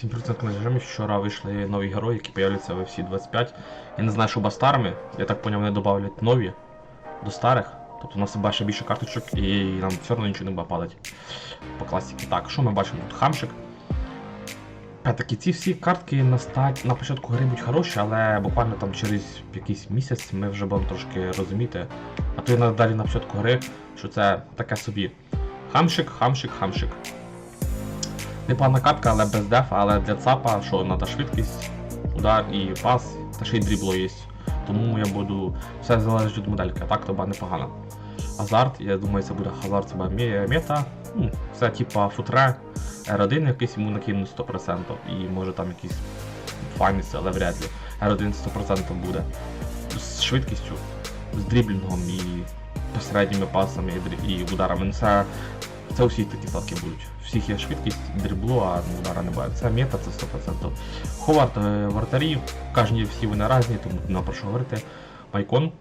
Всім привіт на режимі. Вчора вийшли нові герої, які появляться в FC 25. Я не знаю, що буде старими. Я так поняв, вони додають нові до старих. Тобто у нас бачить більше карточок і нам все одно нічого не буде падати. По класіки. Так, що ми бачимо? Тут хамшик. Опять-таки, ці всі картки на, стать, на початку гри будуть хороші, але буквально там через якийсь місяць ми вже будемо трошки розуміти. А то і надалі на початку гри, що це таке собі. Хамшик, хамшик, хамшик. Непогана катка, але без дефа, але для ЦАПа, що треба швидкість, удар і пас, та ще й дрібло є. Тому я буду. Все залежить від модельки, а так то непогано. Азарт, я думаю, це буде азарт, мє- мета. Ну, це типа футре, R1 якийсь йому накинуть 100%, і може там якісь файниці, але вряд ли. R1 100% буде. З швидкістю, з дріблінгом і посередніми пасами і ударами. Ну, Це, це усі такі статки будуть. Всіх є швидкість, дрібло, а удара не буде. Це мета, це 100%. Ховард вратарі, кожні всі вони різні, тому не про що говорити. Майкон,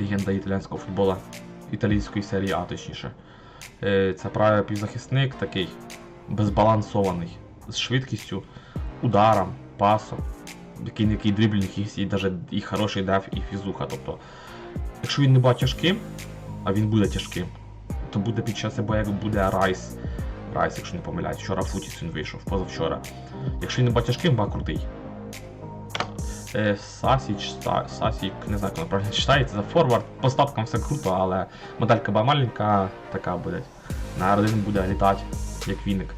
легенда італійського футболу, італійської серії А точніше. Це правий півзахисник такий безбалансований, з швидкістю, ударом, пасом, який який дріблінг, і, навіть і хороший деф, і фізуха. Тобто, якщо він не буде тяжким, а він буде тяжким, то буде під час або як буде Райс. Райс, якщо не помиляюсь, вчора Футіс він вийшов, позавчора. Якщо він не буде тяжким, буде крутий. Е, Сасіч, Сасік, не знаю, як правильно читається, за форвард. По статкам все круто, але моделька буде маленька, така буде. На R1 буде літати, як віник.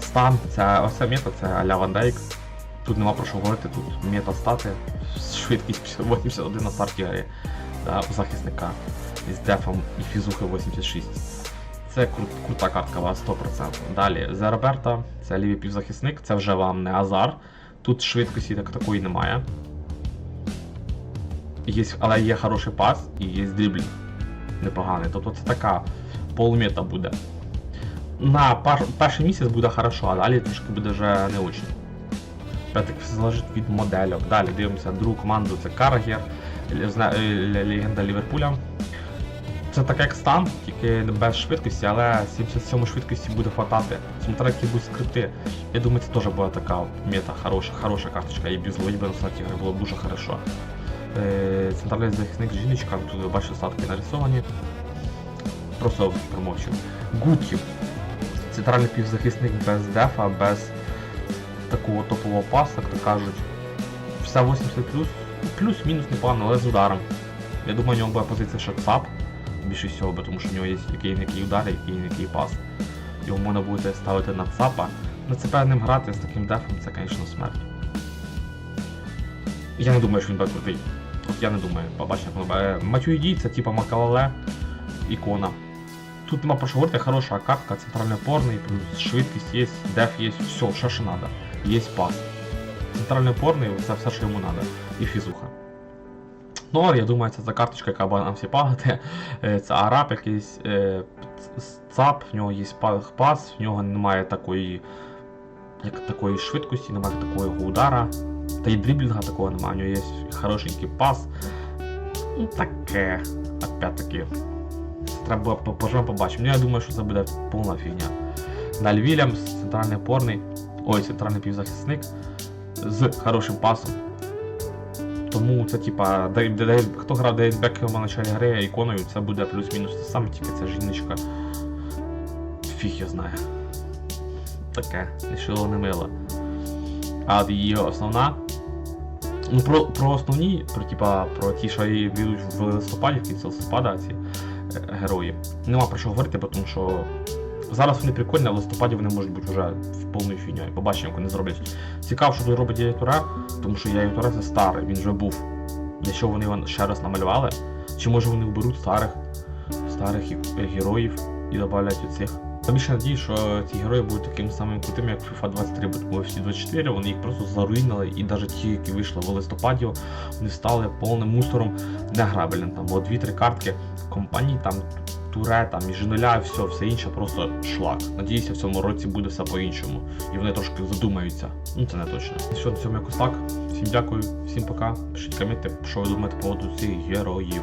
Стан, це оце мета, це а-ля Ван Дейк. Тут нема про що говорити, тут мета стати. Швидкість 81 на старті гри да, захисника із дефом і фізухи 86. Це кру- крута картка, вас 100%. Далі, за Роберта, це лівий півзахисник, це вже вам не Азар. Тут швидкості так такої немає. Є, але є хороший пас і є дріблінг непоганий. Тобто це така полумета буде. На пар, перший місяць буде хорошо, а далі трішки буде вже не очень. Все залежить від модельок. Далі дивимося другу команду, це ле- легенда Ліверпуля. Це так як стан, тільки без швидкості, але 77 швидкості буде хватати. Які будуть скрипти. Я думаю, це теж буде така мета хороша, хороша карточка, і без ловітьби на старті гри було дуже хорошо. Е, Центральний захисник жіночка, тут ви статки нарисовані. Просто промовчу. Гуків. Центральний півзахисник без дефа, без такого топового паса, як то кажуть. Все 80 плюс, плюс-мінус непогано, але з ударом. Я думаю, у нього буде позиція ще ЦАП більше всього, тому що в нього є який який удар, який який пас. Його можна буде ставити на ЦАПа. На ЦП ним грати з таким дефом це, звісно, смерть. Я не думаю, що він буде крутий. От я не думаю, побачимо, як воно буде. Матюїді це типа Макалале, ікона. Тут нема про що говорити, хороша картка, центральний опорний, плюс швидкість є, деф є, все, що ще треба. Є пас. Центральний опорний, це все, що йому треба. І фізуха. Ну, я думаю, це за карточка, яка буде нам всі пагати. Е, Це араб якийсь е, ЦАП, в нього є па- пас, в нього немає такої, як такої швидкості, немає такого удара. Та й дріблінга такого немає, у нього є хорошенький пас. Ну таке, опять-таки. Треба по- поживемо побачимо. Ну, я думаю, що це буде повна фігня. Далі Вільямс, центральний опорний, ой, центральний півзахисник з хорошим пасом. Тому це типа, хто грав Дейс на началі гри іконою, це буде плюс-мінус те саме, тільки це жіночка. Фіг я знаю. Таке, шило не мило. А її основна. Ну, про, про основні, про, типа, про ті, що її будуть в листопаді, в кінці листопада, ці е, герої. Нема про що говорити, тому що зараз вони прикольні, а в листопаді вони можуть бути вже в повною фігньою. Побачимо, як вони зроблять. Цікаво, що тут робить Яютура, тому що Яютура це старий, він вже був. Для чого вони його ще раз намалювали? Чи може вони вберуть старих, старих героїв і додають оцих? Я більше надію, що ці герої будуть такими самими крутими, як FIFA 23, бо всі 24 вони їх просто заруїнили, і навіть ті, які вийшли в листопаді, вони стали повним мусором неграбельним. Там було 2-3 картки компаній, там туре, там між нуля, все, все інше просто шлак. Надіюся, в цьому році буде все по-іншому. І вони трошки задумаються. Ну це не точно. Що на цьому якось так. Всім дякую, всім пока. Пишіть коменти, що ви думаєте по поводу цих героїв.